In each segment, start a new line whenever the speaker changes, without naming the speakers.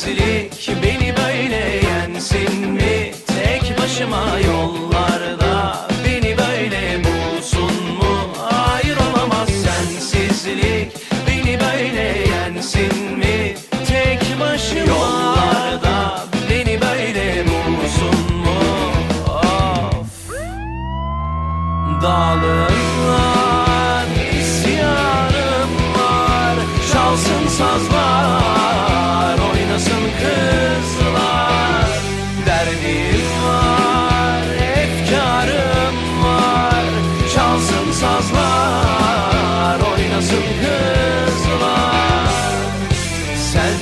Sensizlik beni böyle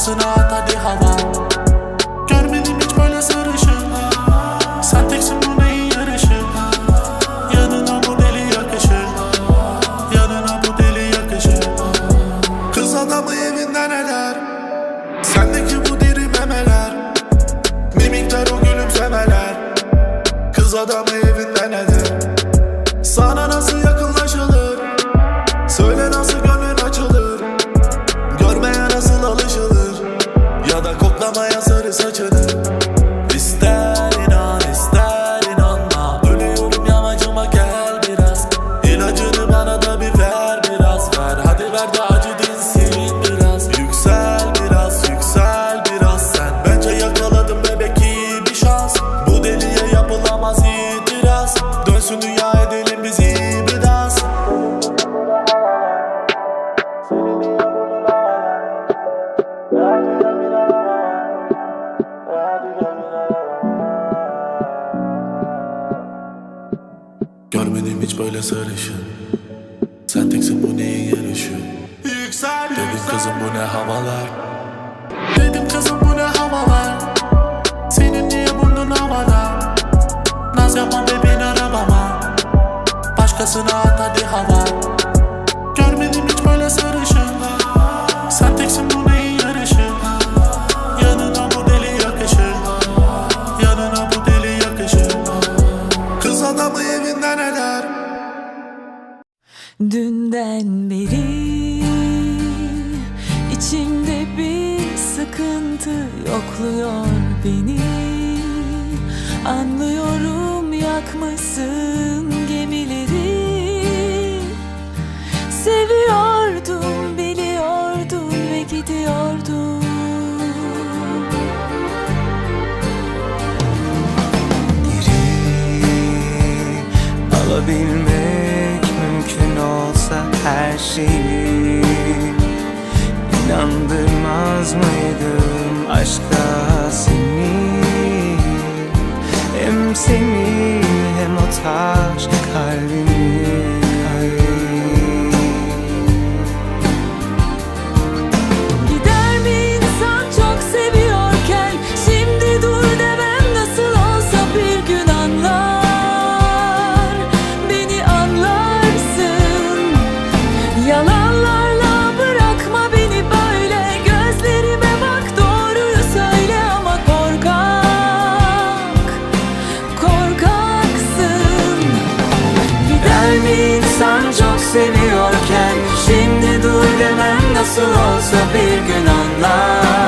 Başkasına at hadi hava. Görmedim hiç böyle sarışın. Sen teksin bu neyin yarışı? Yanına bu deli yakışır Yanına bu deli yakışır Kız adamı evinden eder. Sendeki bu diri memeler. Mimikler o gülümsemeler. Kız adamı such a böyle sarışın. Sen teksin bu neyin yarışı Yüksel Dedim kızım bu ne havalar? Dedim kızım bu ne havalar? Senin niye burnun havada? Naz yapma bebeğin arabama. Başkasına at hadi hava. Görmedim hiç böyle sarışın. Sen teksin bu neyin yarışı Yanına bu deli yakışır. Yanına bu deli yakışır. Kız adamı evinden eder Dünden beri içimde bir
sıkıntı yokluyor beni. Anlıyorum yakmışsın gemileri.
Seviyorum her şeyi İnandırmaz
mıydın? nasıl olsa bir gün anlar.